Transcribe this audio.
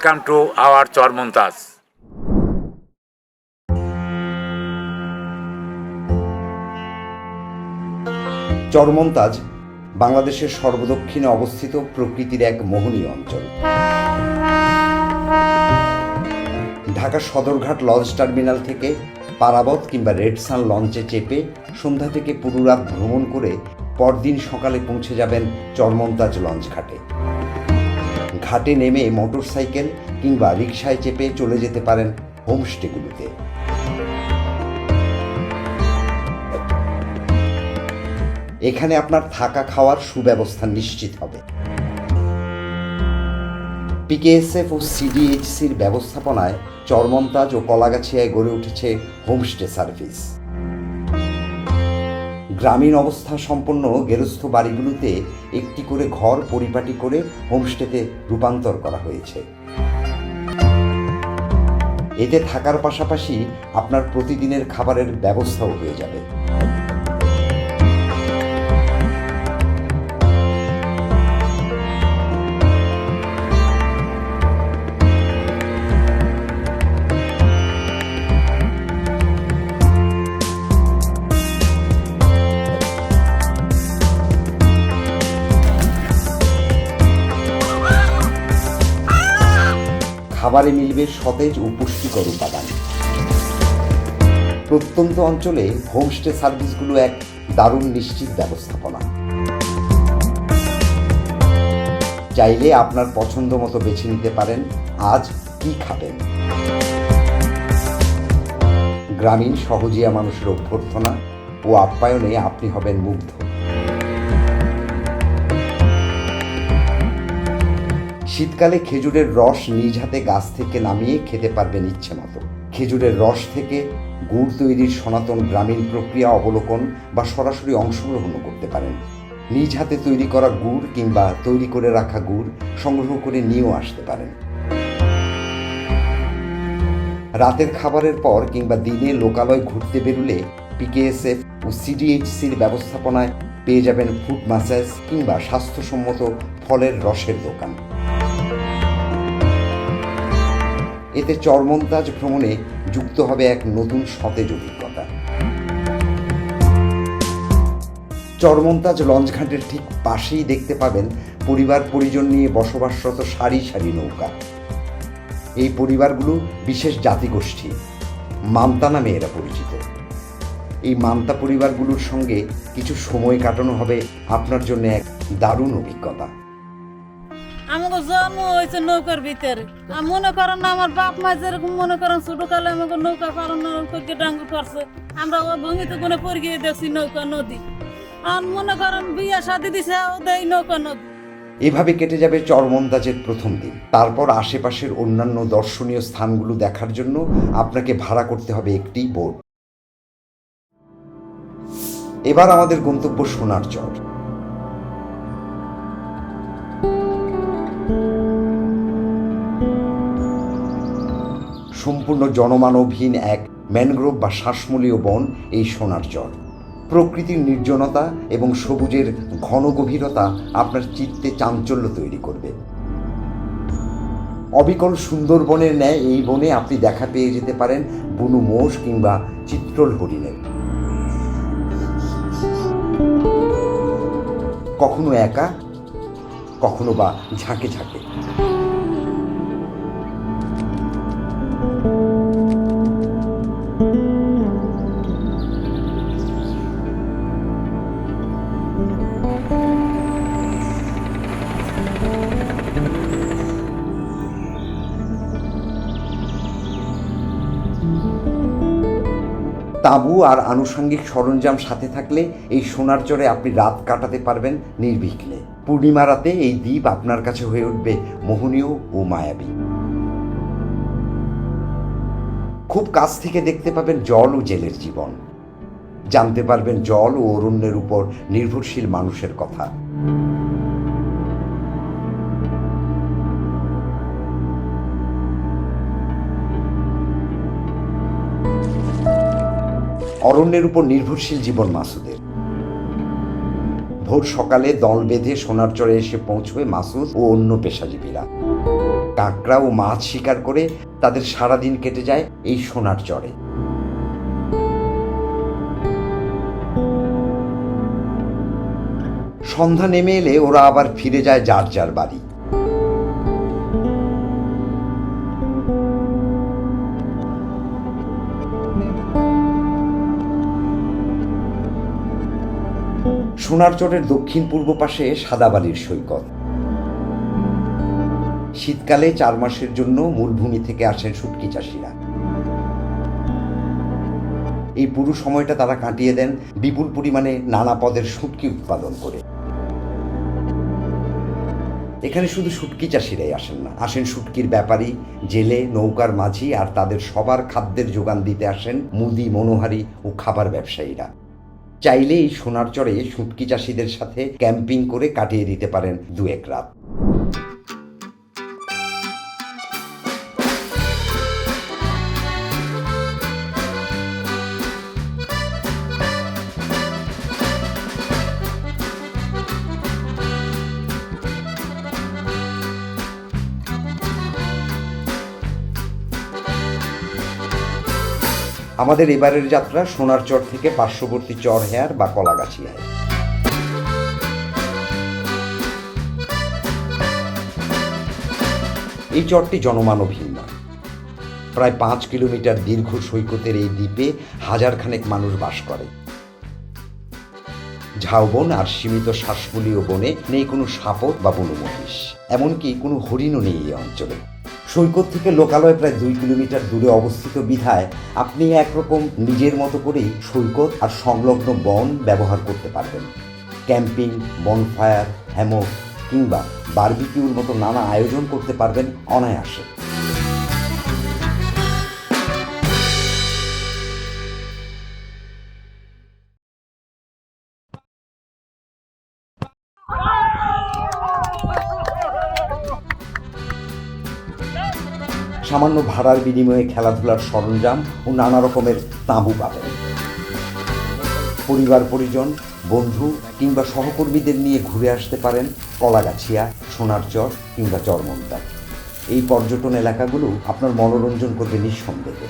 Welcome to our Charmontaz Charmontaz বাংলাদেশের সর্বদক্ষিণে অবস্থিত প্রকৃতির এক মোহনীয় অঞ্চল ঢাকা সদরঘাট লঞ্চ টার্মিনাল থেকে পারাবত কিংবা রেডসান লঞ্চে চেপে সন্ধ্যা থেকে পুরো রাত ভ্রমণ করে পরদিন সকালে পৌঁছে যাবেন চরমন্তাজ লঞ্চ ঘাটে। ঘাটে নেমে মোটরসাইকেল কিংবা রিক্সায় চেপে চলে যেতে পারেন হোমস্টেগুলোতে। এখানে আপনার থাকা খাওয়ার সুব্যবস্থা নিশ্চিত হবে। পিকেএসএফ ও সিডিএইচসির ব্যবস্থাপনায় চরমন্তাজ ও কলাগাছিয়ায় গড়ে উঠেছে হোমস্টে সার্ভিস। গ্রামীণ অবস্থা সম্পন্ন গেরস্থ বাড়িগুলোতে একটি করে ঘর পরিপাটি করে হোমস্টেতে রূপান্তর করা হয়েছে। এতে থাকার পাশাপাশি আপনার প্রতিদিনের খাবারের ব্যবস্থাও হয়ে যাবে। খাবারে মিলবে সতেজ ও পুষ্টিকর উপাদান। প্রত্যন্ত অঞ্চলে হোমস্টে সার্ভিসগুলো এক দারুণ নিশ্চিত ব্যবস্থাপনা। চাইলে আপনার পছন্দ মতো বেছে নিতে পারেন, আজ কি খাবেন? গ্রামীণ সহজিয়া মানুষের অভ্যর্থনা ও আপ্যায়নে আপনি হবেন মুগ্ধ। শীতকালে খেজুরের রস নিজ হাতে গাছ থেকে নামিয়ে খেতে পারবেন ইচ্ছে মতো। খেজুরের রস থেকে গুড় তৈরির সনাতন গ্রামীণ প্রক্রিয়া অবলোকন বা সরাসরি অংশগ্রহণ করতে পারেন। নিজ হাতে তৈরি করা গুড় কিংবা তৈরি করে রাখা গুড় সংগ্রহ করে নিয়েও আসতে পারেন। রাতের খাবারের পর কিংবা দিনে লোকালয় ঘুরতে বেরুলে পিকেএসএফ ও সিডিএইচসির ব্যবস্থাপনায় পেয়ে যাবেন ফুড ম্যাসাজ কিংবা স্বাস্থ্যসম্মত ফলের রসের দোকান। এতে চরমন্তাজ ভ্রমণে যুক্ত হবে এক নতুন সতেজ অভিজ্ঞতা। চরমন্তাজ লঞ্চঘাটের ঠিক পাশেই দেখতে পাবেন পরিবার পরিজন নিয়ে বসবাসরত সারি সারি নৌকা। এই পরিবারগুলো বিশেষ জাতিগোষ্ঠী, মান্তা নামে এরা পরিচিত। এই মান্তা পরিবারগুলোর সঙ্গে কিছু সময় কাটানো হবে আপনার জন্য এক দারুণ অভিজ্ঞতা। জন্ম হয়েছে নৌকার ভিতরে। আর মনে করেন না, আমার বাপ মা যেরকম মনে করেন ছোট কালে আমাকে নৌকা পালন করতে ডাঙ্গু করছে, আমরা ও ভঙ্গিতে কোনো পড়ে গিয়ে দেখছি নৌকা নদী। আর মনে করেন বিয়া শাদি দিছে, ও দেয় নৌকা নদী। এভাবে কেটে যাবে চরমন্দাজের প্রথম দিন। তারপর আশেপাশের অন্যান্য দর্শনীয় স্থানগুলো দেখার জন্য আপনাকে ভাড়া করতে হবে একটি বোট। এবার আমাদের গন্তব্য সোনার চর সম্পূর্ণ জনমানবহীন এক ম্যানগ্রোভ বা শ্বাসমূলীয় বন এই সোনার চর প্রকৃতির নির্জনতা এবং সবুজের ঘন গভীরতা আপনার চিত্তে চাঞ্চল্য তৈরি করবে। অবিকল সুন্দরবনের ন্যায় এই বনে আপনি দেখা পেয়ে যেতে পারেন বুনু মোষ কিংবা চিত্রল হরিণের। কখনো একা, কখনো বা ঝাঁকে ঝাঁকে। তাঁবু আর আনুষঙ্গিক সরঞ্জাম সাথে থাকলে এই সোনার চরে আপনি রাত কাটাতে পারবেন নির্বিঘ্নে। পূর্ণিমা রাতে এই দ্বীপ আপনার কাছে হয়ে উঠবে মোহনীয় ও মায়াবী। খুব কাছ থেকে দেখতে পাবেন জল ও জেলের জীবন। জানতে পারবেন জল ও অরণ্যের উপর নির্ভরশীল মানুষের কথা। অরণ্যের উপর নির্ভরশীল জীবন মাসুদের। ভোর সকালে দল বেঁধে সোনার চরে এসে পৌঁছবে মাসুদ ও অন্য পেশাজীবীরা। কাঁকড়া ও মাছ শিকার করে তাদের সারাদিন কেটে যায় এই সোনার চরে। সন্ধ্যা নেমে এলে ওরা আবার ফিরে যায় যার যার বাড়ি। সোনারচরের দক্ষিণ পূর্ব পাশে সাদাবালির সৈকত। শীতকালে চার মাসের জন্য মূলভূমি থেকে আসেন শুটকি চাষিরা। এই পুরো সময়টা তারা কাটিয়ে দেন বিপুল পরিমাণে নানা পদের শুটকি উৎপাদন করে। এখানে শুধু শুটকি চাষিরাই আসেন না, আসেন শুটকির ব্যাপারী, জেলে, নৌকার মাঝি আর তাদের সবার খাদ্যের যোগান দিতে আসেন মুদি, মনোহারি ও খাবার ব্যবসায়ীরা। চাইলে এই সোনার চরে সুটকি চাষিদের সাথে ক্যাম্পিং করে কাটিয়ে দিতে পারেন দু এক রাত। আমাদের এবারের যাত্রা সোনার চর থেকে পার্শ্ববর্তী চর হেয়ার বা কলাগাছিয়ায়। এই চরটি জনমানবহীন নয় প্রায় পাঁচ কিলোমিটার দীর্ঘ সৈকতের এই দ্বীপে হাজার খানেক মানুষ বাস করে। ঝাউবন আর সীমিত শ্বাসমূলীয় বনে নেই কোনো সাপত বা বনু মহিষ এমনকি কোনো হরিণও নেই এই অঞ্চলে। সৈকত থেকে লোকালয় প্রায় দুই কিলোমিটার দূরে অবস্থিত বিধায় আপনি একরকম নিজের মতো করেই সৈকত আর সংলগ্ন বন ব্যবহার করতে পারবেন। ক্যাম্পিং, বনফায়ার হ্যামক কিংবা বার্বিকিউর মতো নানা আয়োজন করতে পারবেন অনায়াসে। সামান্য ভাড়ার বিনিময়ে খেলাধুলার সরঞ্জাম ও নানা রকমের তাঁবু পাবেন। পরিবার, পরিজন, বন্ধু কিংবা সহকর্মীদের নিয়ে ঘুরে আসতে পারেন কলাগাছিয়া, সোনারচর কিংবা চরমন্তা। এই পর্যটন এলাকাগুলো আপনার মনোরঞ্জন করবে নিঃসন্দেহে।